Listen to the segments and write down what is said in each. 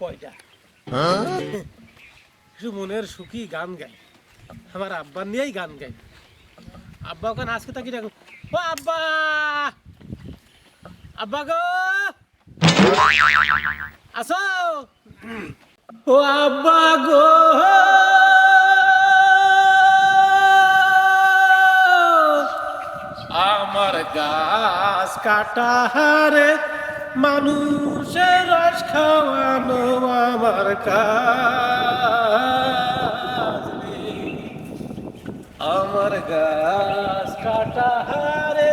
কয়টা? শুধু মনের সুখী গান গায় আমার আব্বার নিয়েই গান গায় আব্বা ওখানে আজকে তাকি দেখো। ও আব্বা! আব্বা গো! আসো! ও আব্বা গো! আমার গাছ কাটা হারে মানুষের রস খাওয়ানো আমার কাজ আমার গাছ কাটা হারে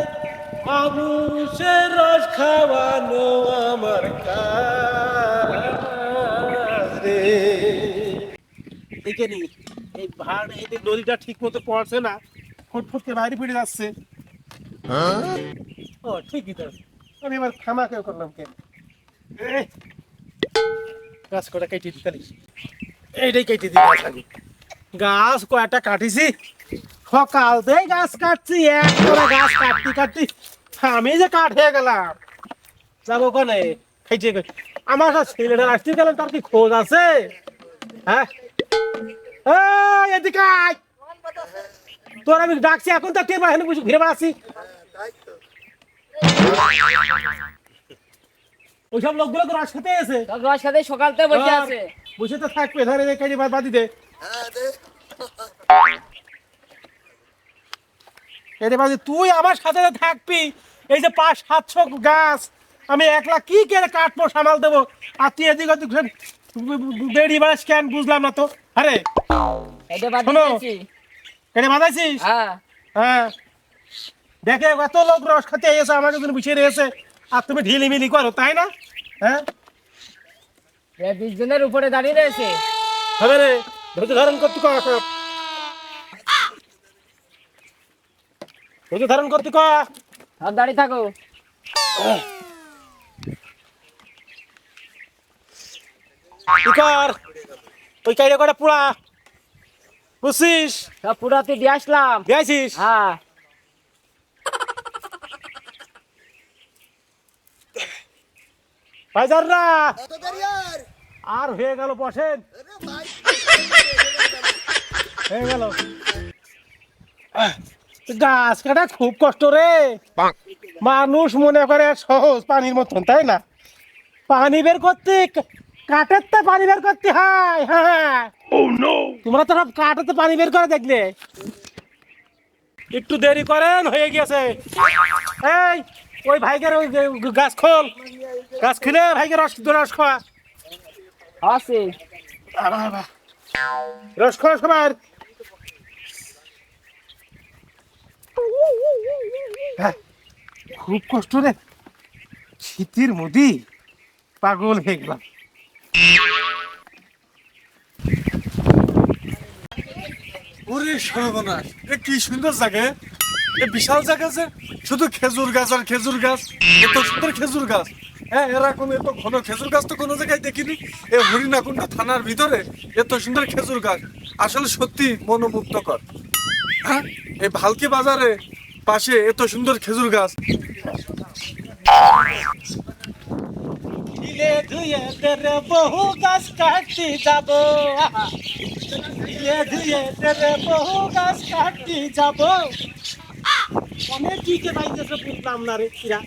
মানুষের রস খাওয়ানো আমার কাজ রে দেখে নি এই ভাড় এই যে নদীটা ঠিক মতো পড়ছে না ফুটফুট করে বাইরে ফিরে যাচ্ছে। ও ঠিকই তো। আমি কেউ করলাম কে? গাছ কটা কেটে এইটাই কেটে দিতে গাছ কয়টা কাটিছি? সকাল গাছ কাটছি, এক করে গাছ কাটতে আমি যে কাঠ হয়ে গেলাম। যাব ওখানে খাইছে আমার ছেলেটা আসতে গেলাম তার কি খোঁজ আছে? হ্যাঁ? এদিকে তোর আমি ডাকছি, এখন তো টেবা হেন বুঝি ঘিরে বেড়াচ্ছি? ওইসব লোকগুলো তো রাস্তাতে এসে সব তোমার সাথে সকালতে বসে আছে। বসে তো থাকবে ধরে রে কেটে বাদ বাদি দে কেটে বাদি তুই আমার সাথে থাকবি। এই যে পাঁচ সাতশো গাছ আমি একলা কি করে কাটবো সামাল দেবো? আর তুই এদিক ওদিক বেরিয়ে বেড়াস কেন? বুঝলাম না তো। আরে কেটে বাঁধাইছিস হ্যাঁ। হ্যাঁ। দেখে এত লোক রস খেতে এসে আমাকে জন্য বসে রয়েছে আর তুমি ঢিলিমিলি করো তাই না? হ্যাঁ? বিশ জনের উপরে দাঁড়িয়ে রয়েছে। হবে রে ধৈর্য ধারণ করতে কর। ধৈর্য ধারণ করতে কর। সব দাঁড়িয়ে থাকো। কর? ওই কাইরে করে পুরা বুঝছিস? সব পুরাতে দিয়ে আসলাম। দিয়েছিস হ্যাঁ। ভাইজাররা আর? হয়ে গেল বসেন। হয়ে গেল। আহ, গাছ কাটা খুব কষ্ট রে। মানুষ মনে করে সহজ পানির মতন তাই না? পানি বের করতে কাঠের তো পানি বের করতে হয় হ্যাঁ তোমরা তো সব কাঠেতে পানি বের করে দেখলে। একটু দেরি করেন হয়ে গেছে এই ওই ভাইকে ওই গাছ খোল। গাছ খুলে ভাইকে রস রস খাওয়া আছে। রস খাওয়া সবার। হ্যাঁ, খুব কষ্ট রে। শীতের মধ্যে পাগল হয়ে গেলাম। ওরে সর্বনাশ এ কি সুন্দর জায়গা বিশাল জায়গা যে, শুধু খেজুর গাছ আর খেজুর গাছ এত সুন্দর খেজুর গাছ। হ্যাঁ এরকম এত ঘন খেজুর গাছ তো কোনো জায়গায় দেখিনি। এ হরিণাকুণ্ড থানার ভিতরে এত সুন্দর খেজুর গাছ। আসলে সত্যি মনোমুগ্ধকর। হ্যাঁ এই ভালকি বাজারে পাশে এত সুন্দর খেজুর গাছ। বহু গাছ কাটতে যাব। ধুয়ে বহু গাছ কাটতে যাব। অনেক দিকে বাইতেছে বুঝলাম না রে কিরা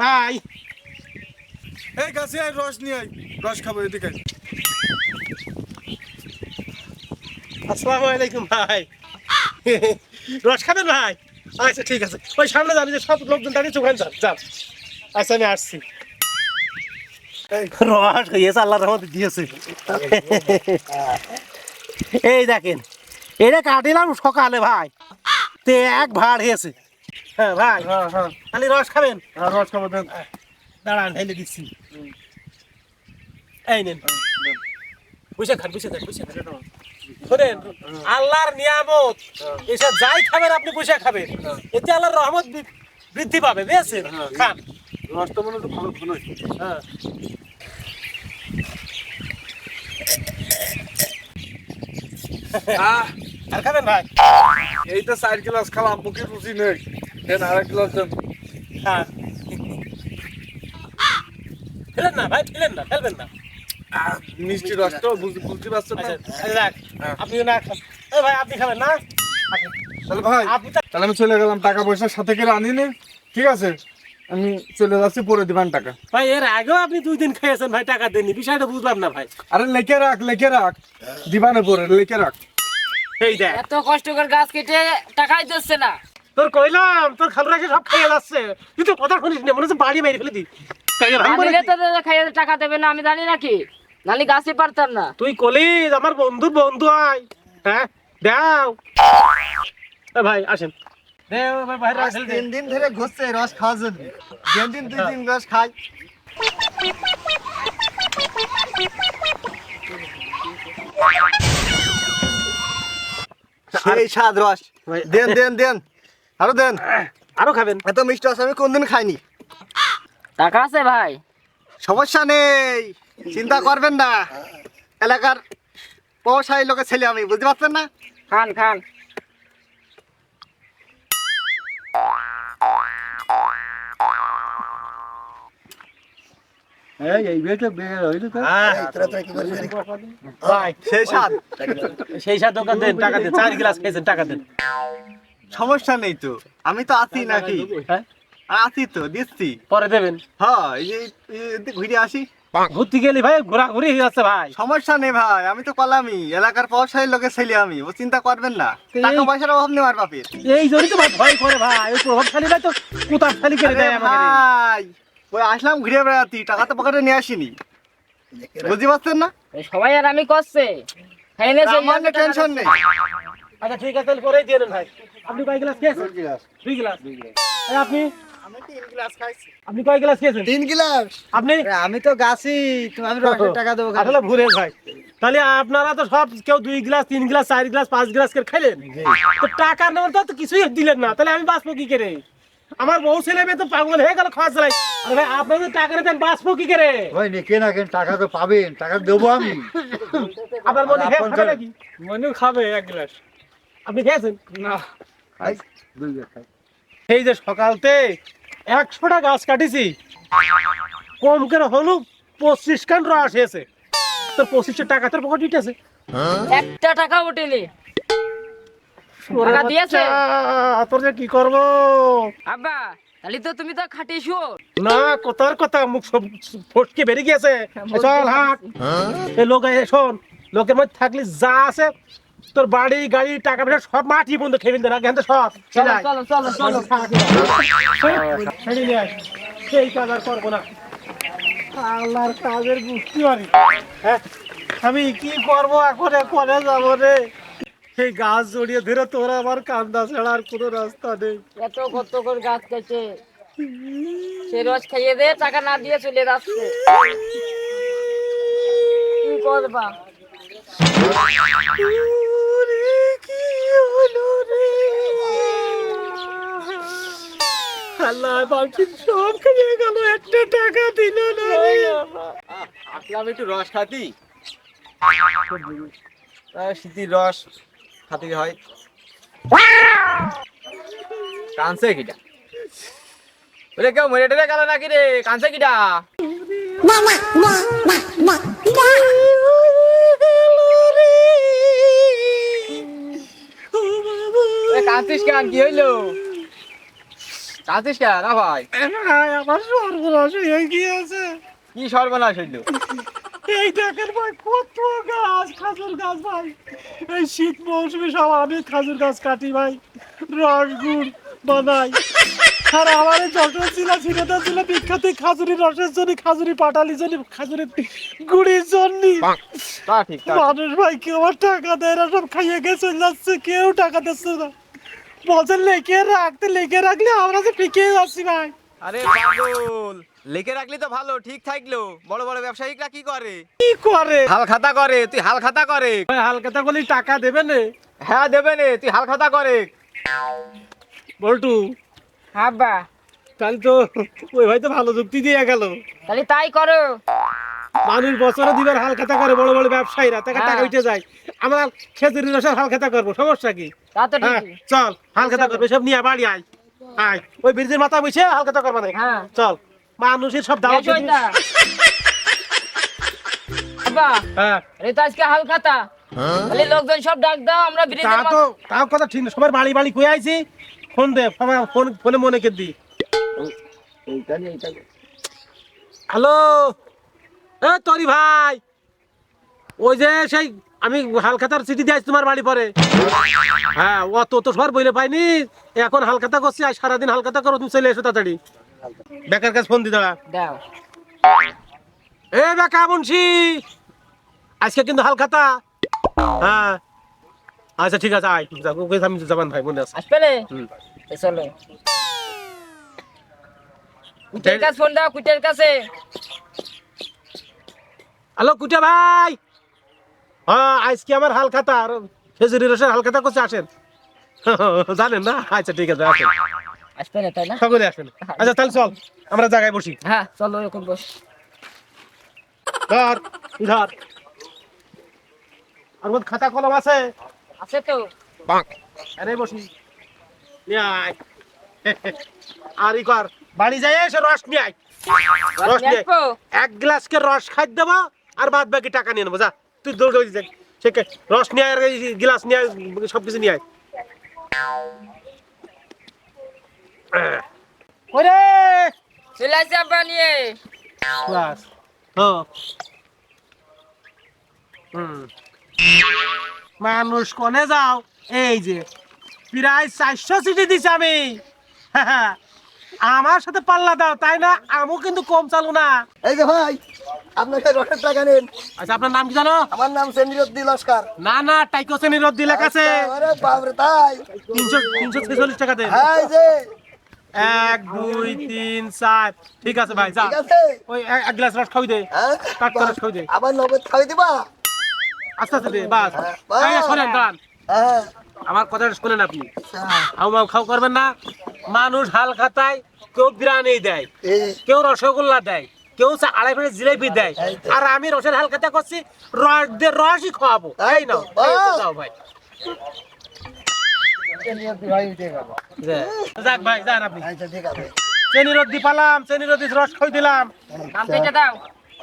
ভাই। এই গাছে আয় রস নিয়ে আয়। রস খাব এদিকে। আসসালামু আলাইকুম ভাই। রস খাবেন ভাই? আচ্ছা ঠিক আছে। ওই সামনে দাঁড়িয়ে সব লোকজন দাঁড়িয়েছে ওখানে যান যান। আচ্ছা আমি আসছি। রস হয়েছে আল্লাহ রহমত দিয়েছে। এই দেখেন এটা কাটিলাম সকালে ভাই। তে এক ভাড় হয়েছে। হ্যাঁ ভাই হ্যাঁ হ্যাঁ। খালি রস খাবেন? হ্যাঁ, রস খাব দাঁড়ান দিচ্ছি। এই নেন। বুঝে খান খান শোনেন আল্লাহর নিয়ামত এসব যাই খাবেন আপনি বসে খাবেন। এতে আল্লাহর রহমত বৃদ্ধি পাবে বুঝেছেন। খান। রসটা মনে হচ্ছে ভালো হ্যাঁ। আর খাবেন ভাই? চার গ্লাস খালাম মুখে রুচি নেই। আর এক গ্লাস দেন। হ্যাঁ। বুঝতে না? আচ্ছা, আচ্ছা, হ্যাঁ। ভাই আপনি খাবেন না? তাহলে ভাই আমি চলে গেলাম টাকা পয়সার সাথে কে আনিনি। ঠিক আছে? আমি চলে যাচ্ছি পরে দিবান টাকা। ভাই এর আগেও আপনি দুই দিন খেয়েছেন ভাই টাকা দেননি। বিষয়টা বুঝলাম না ভাই। আরে লেখে রাখ লেখে রাখ। দিবানে পরে লেখে রাখ। এই দেখ। এত কষ্ট করে গাছ কেটে টাকাই দিচ্ছে না। তোর কইলাম তোর খালুরা সব খেয়ে যাচ্ছে? তুই তো কথা শুনিস না মনে হচ্ছে বাড়ি মেরে ফেলে দি। তাই ভাই বলে আনিলে কি? তো দাদা খাইয়ে টাকা দেবে না আমি জানি নাকি নালি গাছই পারতাম না। তুই কলিস আমার বন্ধুর বন্ধু আয়। হ্যাঁ দাও। ভাই আসেন। দেও ভাই বাইরে আসেন তিন দিন ধরে ঘুরছে রস খাওয়ার জন্য দিন দিন দুই দিন রস খাই। সেই স্বাদ রস। দেন দেন দেন। আরও দেন। আরও খাবেন? এত মিষ্টি রস আমি কোনদিন খাইনি। টাকা আছে ভাই। সমস্যা নেই। চিন্তা করবেন না। এলাকার পয়সাই লোকের ছেলে আমি বুঝতে পারছেন না? খান খান। সমস্যা নেই তো। আমি তো আছি নাকি? হ্যাঁ। আছি তো দিচ্ছি। পরে দেবেন। হ্যাঁ ঘুরে আসি। ঘুরতে গেলি ভাই ঘোরাঘুরি হয়ে যাচ্ছে ভাই। সমস্যা নেই ভাই আমি তো পালামি এলাকার পয়সাই লোকের ছেলে আমি ও চিন্তা করবেন না। টাকা পয়সার অভাব নেই আমার বাপের। এই জন্যই তো ভাই ভয় করে ভাই ওই প্রভাবশালী ভাই তো কুতার শালি করে দেয় আমাকে ভাই ওই আসলাম ঘুরে বেড়াতি টাকা তো পকেটে নিয়ে আসিনি। বুঝতে পারছেন না? সবাই আর আমি করছে। আমার টেনশন নেই। আচ্ছা ঠিক আছে তাহলে পরেই দিয়ে ভাই। আপনি কয় গ্লাস খেয়েছেন? দুই গ্লাস। এই আপনি? আপনি কয় গ্লাস খেয়েছেন? তিন গিলাস। আপনি? আমি তো গাছি আমি রসের টাকা দেবো আসলে ভুলে ভাই। তাহলে আপনারা তো সব কেউ দুই গ্লাস তিন গ্লাস চার গ্লাস পাঁচ গ্লাস করে খাইলেন? তো টাকা নেওয়ার তো কিছুই দিলেন না। তাহলে আমি বাঁচবো কি করে? আমার বউ ছেলে মেয়ে তো পাগল হয়ে গেল খাওয়া চালাই আরে ভাই আপনাদের টাকা নেবেন বাঁচবো কি করে? ওই নিকে না কেন টাকা তো পাবেন টাকা দেবো আমি। আপনার মনে খেয়ে খাবে নাকি? মনেও খাবে এক গ্লাস। আপনি খেয়েছেন? না। দুই গ্লাস খাই। এই যে সকালতে একশোটা গাছ কাটিছি কম করে হলো? পঁচিশ কান রস এসে তোর পঁচিশশো টাকা তোর পকেট দিতেছে একটা টাকা উঠেনি টাকা দিয়েছে? তোর যে কি করব আব্বা তাহলে তো তুমি তো খাটি না কথার কথা মুখ সব ফটকে বেরিয়ে গিয়েছে। চল হাট। এই লোক শোন লোকের মধ্যে থাকলে যা আছে তোর বাড়ি গাড়ি টাকা পয়সা সব মাটি বন্ধ খেয়ে হাতে সব চলো চলো চলো চলো ছেড়ে নিয়ে আয়। সেই কাজ আর করব না। আল্লাহর কাজের বুঝতে পারি হ্যাঁ আমি কি করব? এখন করে যাব রে। সেই গাছ জড়িয়ে ধরে তোরা আমার কান্দা ছাড়া আর কোনো রাস্তা নেই। এত কত করে গাছ কেটে। সে রস খাইয়ে দে টাকা না দিয়ে চলে যাচ্ছে। কি করবা? আল্লাহ বাকি সব খেয়ে গেল একটা টাকা দিল না। আসলাম একটু রস খাতি শীতির রস। খাতি হয়? কানছে কিটা? ওরে কেউ মরে টেরে গেল নাকি রে? কানছে কিটা? কাঁদছিস কেন? কি হইল? কাঁদছিস কেন? না ভাই। আমার সর্বনাশ হয়ে গিয়েছে। কি সর্বনাশ হইল? এই দেখেন ভাই কত গাছ খাজুর গাছ ভাই। এই শীত মৌসুমে সব আমি খাজুর গাছ কাটি ভাই। রস গুড় বানাই। আর আমার যশোর ছিল সিনেটা ছিল বিখ্যাত খাজুরি রসের জন্য খাজুরি পাটালি জন্য খাজুরি গুড়ির জন্য। মানুষ ভাই কেউ আমার টাকা দেয় না সব খাইয়ে চলে যাচ্ছে কেউ টাকা দিচ্ছে না। বলছে লেখে রাখতে লেখে রাখলে আমরা যে পিকে যাচ্ছি ভাই। আরে পাগল লিখে রাখলি তো ভালো ঠিক থাকল। বড় বড় ব্যবসায়িকরা কি করে? কি করে? হাল খাতা করে তুই হাল খাতা করে। ভাই হালকাতা বলি টাকা দেবে না? হ্যাঁ দেবে নে তুই হাল খাতা করে। বল্টু। আব্বা তাহলে তো ওই ভাই তো ভালো যুক্তি দিয়ে গেল। তাহলে তাই করো। মানুষ বছরে দিবার হাল খাতা করে বড় বড় ব্যবসায়ীরা। টাকা টাকা হ্যাঁ। উঠে যায়। আমরা খেজুরি রসের হালখাতা করব সমস্যা কি? তা তো হ্যাঁ ঠিকই। চল হালখাতা করবে সব নিয়ে বাড়ি আয়। আয়। ওই ব্রিজের মাথা বসে হালখাতা করবা না হ্যাঁ। চল। মানুষের সব দাওয়াত হ্যাঁ। আরে তো আজকে হাল খাতা খালি লোকজন সব ডাক দাও আমরা তা তো তাও কথা ঠিক না সবার বাড়ি বাড়ি কই আইছি? ফোন দে ফোন ফোনে মনে কে দি। হ্যালো এ তরি ভাই ওই যে সেই আমি হালখাতার চিঠি দিয়েছি তোমার বাড়ি পরে। হ্যাঁ অত তো সবার বইলে পাইনি এখন হালখাতা করছি আর সারাদিন হালখাতা করো তুমি চলে এসো তাড়াতাড়ি। বেকার কাছে ফোন দি দাঁড়া। দাও। এ বেকা মুন্সি আজকে কিন্তু হালখাতা। হ্যাঁ। আচ্ছা ঠিক আছে আয় আমি ভাই মনে আছে। আসবে রে চলো। কুটের কাছে ফোন দাও কুটের কাছে। হ্যালো কুটা ভাই। হ্যাঁ আজকে আমার হালখাতা আর খেজুরি রসের হালখাতা করছে আসেন। জানেন না? আচ্ছা ঠিক আছে আসেন। আসবে না তাই না? সকলে আসেন আচ্ছা তাহলে চল আমরা জায়গায় বসি। হ্যাঁ চলো এরকম বস। ধর ধর। আর খাতা কলম আছে? আছে তো। আরে বসি। নিয়ে আয়। আর ই কর বাড়ি যাই এসে রস নিয়ে আয়। রস নিয়ে এক গ্লাস কে রস খাই দেবো আর বাদ বাকি টাকা নিয়ে নেব। যা তুই দৌড় দৌড়ি দেখ। সে কে- রস নিয়ে আর গ্লাস নিয়ে সব কিছু নিয়ে আয়। ওরে! চলে আব্বা নিয়ে হ্যাঁ হুম। মানুষ কনে যাও? এই যে প্রায় চারশো সিটি দিছি আমি। আমার সাথে পাল্লা দাও তাই না? আমও কিন্তু কম চালু না। এই যে ভাই আপনাকে রসের টাকা নেন। আচ্ছা আপনার নাম কি জানো? আমার নাম সেমিরুদ্দিন লস্কর। না না টাইকোসেনি রদ দিলে কাছে আরে বাপরে তাই। তিনশো তিনশো ছেচল্লিশ টাকা দেন। এই যে। এক দুই তিন চার। ঠিক আছে ভাই যা। ওই এক- গ্লাস রস খাওয়াই দে। হ্যাঁ? কাট করে খাওয়াই দে। আবার নগদ খাওয়াই দিবা? আস্তে আস্তে দে বাস। বাস। শোনেন দাঁড়ান। হ্যাঁ। আমার কথাটা শোনেন আপনি। আচ্ছা। আমার খাও করবেন না। মানুষ হাল খাতায় কেউ বিরিয়ানি দেয় কেউ রসগোল্লা দেয় কেউ আড়াই প্লেট জিলেপি দেয়। আর আমি রসের হাল খাতা করছি রস দিয়ে রসই খাওয়াবো। তাই এই নাও। যাও ভাই। যাক ভাই যান আপনি। আচ্ছা ঠিক আছে। চেনি রদ্দি পালাম চেনি রদ্দি রস খাই দিলাম। নাম দাও।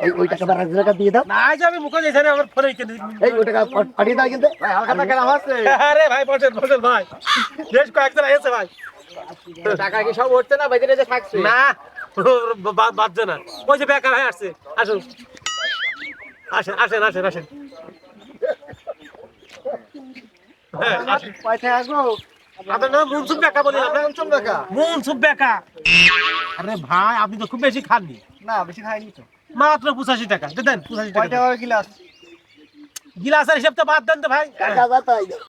এই ওই টাকা বারো টাকা দিয়ে দাও। না আজ আমি মুখে যাইছে আমার ফোনে কিনে এই ওই টাকা পাঠিয়ে দাও কিন্তু। ভাই হালকা টাকা নাম আছে। আরে ভাই বসেন বসেন ভাই। বেশ কয়েকজন এসে ভাই। টাকা কি সব উঠছে না? বাইরে যে থাকছে। না বাদছে না। ওই যে বেকার হয়ে আসছে। আসুন। আসেন আসেন আসেন আসেন। হ্যাঁ, আসেন। পয়সা আসব? বেকা বলি আমরা মুনসুফ বেকা? আরে ভাই আপনি তো খুব বেশি খাননি। না বেশি খাইনি তো। মাত্র পঁচাশি টাকা দেন পঁচাশি টাকা কয় দেন। টাকা গিলাস গিলাসের হিসাবটা বাদ দেন তো ভাই।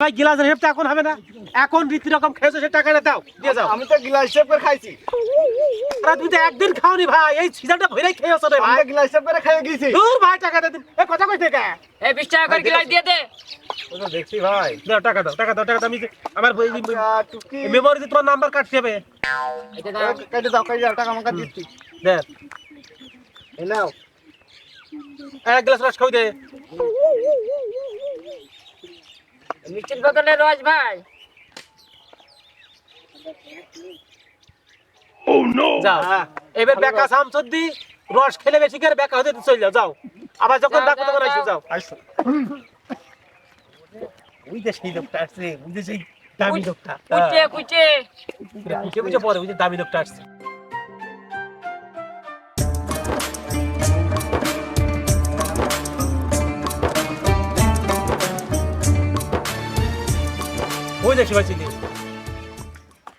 ভাই গিলাসের হিসাবটা এখন হবে না। এখন রীতি রকম খেয়েছো সে টাকাটা দাও দিয়ে যাও। আমি তো গিলাস হিসেব করে খাইছি। আরে তুমি তো একদিন খাওনি ভাই এই সিজনটা ভরেই খেয়েছো রে ভাই। গিলাস হিসেব করে খাইয়ে গেছি দূর ভাই টাকাটা দিন এ কথা কইতে কে? এই বিশ টাকা করে গিলাস দিয়ে দে। দেখছি ভাই। দাও টাকা দাও টাকা দাও টাকা দাও। আমি আমার টুকি মেমোরিতে তোমার নাম্বার কাটতে হবে। এটা দাও। কেটে দাও কেটে দাও টাকা আমাকে দিচ্ছি। দেখ এই নাও। এক গ্লাস রস খাই দে। মিষ্টির বোতলে রস ভাই। যাও। এবার বেকা সামসদ্দি রস খেলে বেশি করে বেকা হতে চলে যাও যাও। আবার যখন ডাকো তখন যাও, আইসো যাও। ওই যে সেই লোকটা আসছে ওই যে সেই দামি লোকটা। কুচে কুচে বুঝে বুঝে পরে ওই যে দামি লোকটা আসছে। দেখছি ভাই চিনি।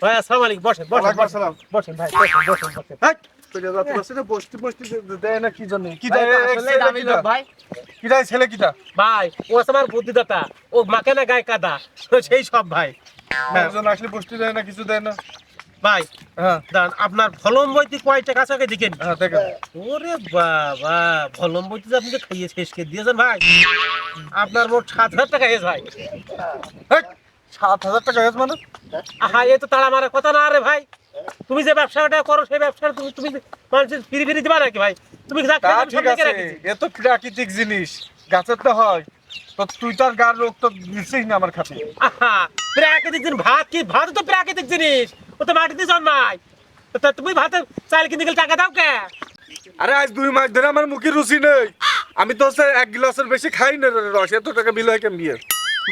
ভাই আসসালামু আলাইকুম বসেন বসেন আসসালাম। বসেন ভাই বসেন বসেন বসেন। হাট, বসে না, বসতে বসতে দেয় না কি জন্য কি ভাই, দেয়? এটা আসলে দামি লোক ভাই। কি দেয় ছেলে কিটা? ভাই ও আমার বুদ্ধিদাতা ও মাকে না গায়ে কাদা সেই সব ভাই। আসলে বসতে দেয় না কিছু দেয় না। ভাই হ্যাঁ। দাঁড়ান আপনার ভলম বইতে কয়টা কাছে আগে হ্যাঁ দেখেন। ওরে বাবা ভলম বইতে আপনি খাইয়ে শেষ করে দিয়েছেন ভাই। আপনার মোট সাত হাজার টাকা এস ভাই। সাত হাজার টাকা হয়েছে মানে? আহা এ তো তাড়া মারার কথা না রে ভাই। তুমি যে ব্যবসাটা করো সেই ব্যবসাটা তুমি তুমি মানুষের ফিরি ফিরি দিবা নাকি ভাই? তুমি ঠিক আছে এ তো প্রাকৃতিক জিনিস গাছের তো হয়। তো তুই গার রোগ তো দিচ্ছিস না আমার খাতে। প্রাকৃতিক জিনিস ভাত কি? ভাত তো প্রাকৃতিক জিনিস ও তো মাটিতে জন্মায়। তো তুমি ভাতে চাল কিনতে গেলে টাকা দাও কে? আরে আজ দুই মাস ধরে আমার মুখে রুচি নেই। আমি তো এক গ্লাসের বেশি খাই না রস এত টাকা বিল হয় কেমন?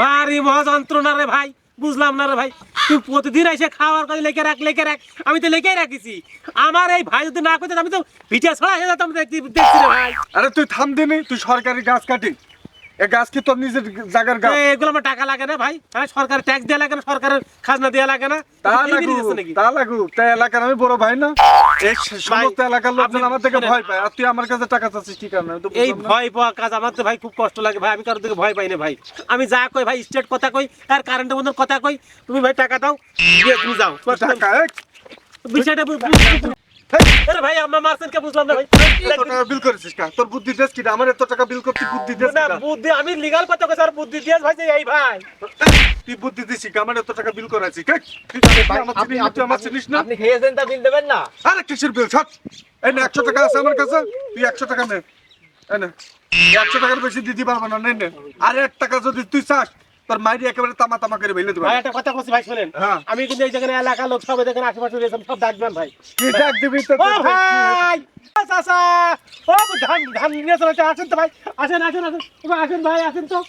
ভারী মহা যন্ত্রণা রে ভাই, বুঝলাম না রে ভাই। তুই প্রতিদিন এসে খাওয়ার কথা লেখে রাখ লেখে রাখ। আমি তো লেখেই রাখিছি। আমার এই ভাই যদি না করতে, আমি তো ভিটা ছড়া হয়ে যেতাম দেখছি রে ভাই। আরে তুই থাম দিনি, তুই সরকারি গাছ কাটি এ গাছ কি তোর নিজের জায়গার গাছ? এগুলো আমার টাকা লাগে না ভাই। হ্যাঁ সরকার ট্যাক্স লাগে না সরকারের খাজনা দেওয়া লাগে না। তা লাগু নাকি? তা লাগু তা এলাকার আমি বড় ভাই না। এই সমস্ত এলাকার লোকজন আমার থেকে ভয় পায়। আর তুই আমার কাছে টাকা চাচ্ছিস কি কারণে? এই ভয় পাওয়া কাজ আমার তো ভাই খুব কষ্ট লাগে ভাই। আমি কারোর থেকে ভয় পাই না ভাই। আমি যা কই ভাই স্টেট কথা কই আর কারেন্টের বন্ধুর কথা কই। তুমি ভাই টাকা দাও দিয়ে তুমি যাও। টাকা বিষয়টা আরে ভাই আমার মারছেন কে বুঝলাম না ভাই? এত টাকা বিল করেছিস কা? তোর বুদ্ধি দেশ কি আমার এত টাকা বিল করতে বুদ্ধি দেশ না বুদ্ধি আমি লিগাল কথা কইছি আর বুদ্ধি দিয়ে ভাই এই ভাই। তুই বুদ্ধি দিছিস কি? আমার এত টাকা বিল করাইছিস কে? তুই জানিস আমার চিনিস না, তুই আমার চিনিস না? আপনি খেয়েছেন তা বিল দেবেন না। আরে কিসের বিল ছাড় এই না একশো টাকা আছে আমার কাছে। তুই একশো টাকা নে। এই নে। একশো টাকার বেশি দিতে পারব না নে নে। আর এক টাকা যদি তুই চাস তোর মাইরি একেবারে তামা তামা করে বেলে দেবে। ভাই একটা কথা কইছি ভাই শুনেন। হ্যাঁ। আমি কিন্তু এই জায়গায় এলাকার লোক সব দেখেন আশেপাশে রয়েছেন সব ডাকবেন ভাই। কি ডাক দিবি তো ভাই! ও ও ধান ধান নিয়ে চলে আসেন তো ভাই। আসেন আসেন আসেন। ভাই, আসেন ভাই আসেন তো।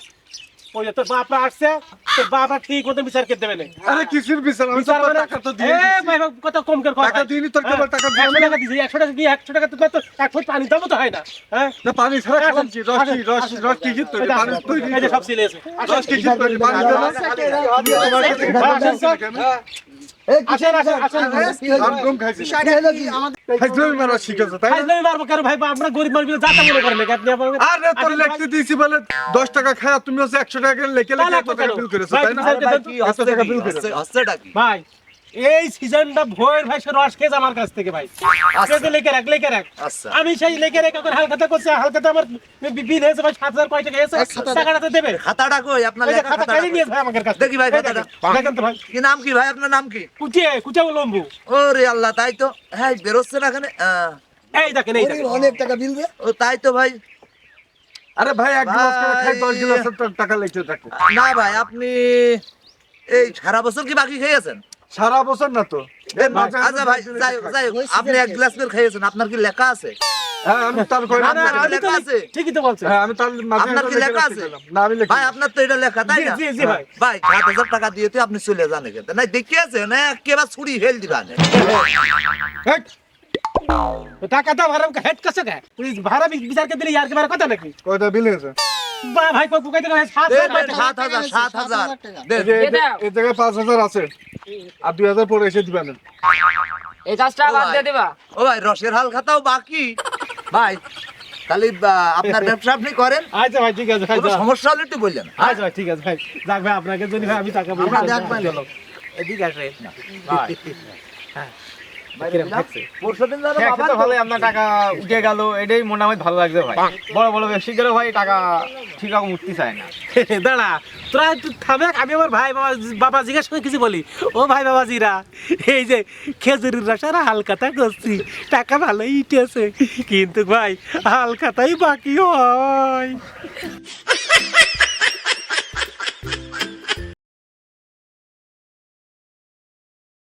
ওই তোর বাপরা আসছে। তোর বাপরা ঠিক মতো বিচার করতে দেবে না আরে কিসের বিচার আমি তো তোর মানে- টাকা তো দিয়ে এ ভাই, কত কম করে টাকা দিইনি, তোর কেবল টাকা দিই একশো টাকা দিছি, একশো টাকা দিয়ে একশো টাকা তো তো এক ফুট পানি দাও তো হয় না হ্যাঁ না পানি ছাড়া খালাম জি রস রস রস কি জিত এই পানি তুই এই যে সব সিলে আছে রস কি জিত পানি পানি দে দশ টাকা খায় তুমি একশো টাকা লেখে লেখে টাকা বিল করেছ তাই না? ভাই এই সিজনটা ভয়ের ভাই সে রস খেয়েছে আমার কাছ থেকে ভাই। খেয়েছে লেখে রাখ লেখে রাখ। আমি সেই লেখে রেখে এখন হালখাতা করছি হালখাতা আমার বিল হয়েছে ভাই সাত হাজার কয় টাকা হয়েছে। টাকাটা তো দেবে। খাতাটা কই? আপনার লেখা খাতা নিয়েছে ভাই আমার কাছে। দেখি ভাই খাতাটা। দেখেন, তো ভাই। কি নাম কি ভাই? আপনার নাম কি? কুচিয়ে লম্বু। ওরে আল্লাহ তাই তো। হ্যাঁ বেরোচ্ছে না এখানে? আহ, এই দেখেন এই দেখেন। অনেক টাকা বিল দে ও তাই তো ভাই। আরে ভাই এক গ্লাস করে খাই দশ ভাই। গ্লাসের তো টাকা লেখতে থাকে না ভাই আপনি এই সারা বছর কি বাকি খেয়েছেন সারা বছর না তো? আচ্ছা ভাই যাই হোক, আপনি এক গ্লাস করে খেয়েছেন আপনার কি লেখা আছে? হ্যাঁ আমি তার কই না, না, আপনার আমি তো লেখা আছে? ঠিকই তো বলছে। হ্যাঁ আমি তার মাঝে আপনার কি একটা লেখা লেখে আছে? রাখছিলাম। না আমি লিখি ভাই আপনার তো এটা লেখা তাই জি, না? জি, জি, ভাই। ভাই সাত হাজার টাকা দিয়ে তো আপনি চলে যান না দেখে আছে না একেবারে ছুরি টাকা দাও ভাড়া হেড কাছে গে ভাড়া বিচার করে দিলে ইয়ার কে কথা নাকি? কয়টা বিল ভাই। এই জায়গায় আছে। আর পরে এসে দিবেন। এই কাজটা বাদ দিয়ে দিবা। ও ভাই রসের হাল খাতাও বাকি। ভাই তাহলে আপনার ব্যবসা আপনি করেন। আচ্ছা ভাই ঠিক আছে ভাই সমস্যা হলে একটু বললেন। আচ্ছা ভাই ঠিক আছে ভাই যাক ভাই আপনাকে যদি ভাই আমি টাকা আমরা দেখবেন। এদিকে আসে যেন হ্যাঁ, টাকা উঠে গেল এটাই মনে ভালো লাগছে ভাই। বড় বড় ব্যবসায়ীদেরও ভাই টাকা ঠিক রকম উঠতে চায় না। দাঁড়া তোরা আমি আমার ভাই বাবা বাবা জিজ্ঞাসা করে কিছু বলি। ও ভাই বাবাজিরা এই যে খেজুরের রসারা হালকাতা করছি টাকা ভালোই উঠেছে কিন্তু ভাই হালকাতাই বাকি হয়।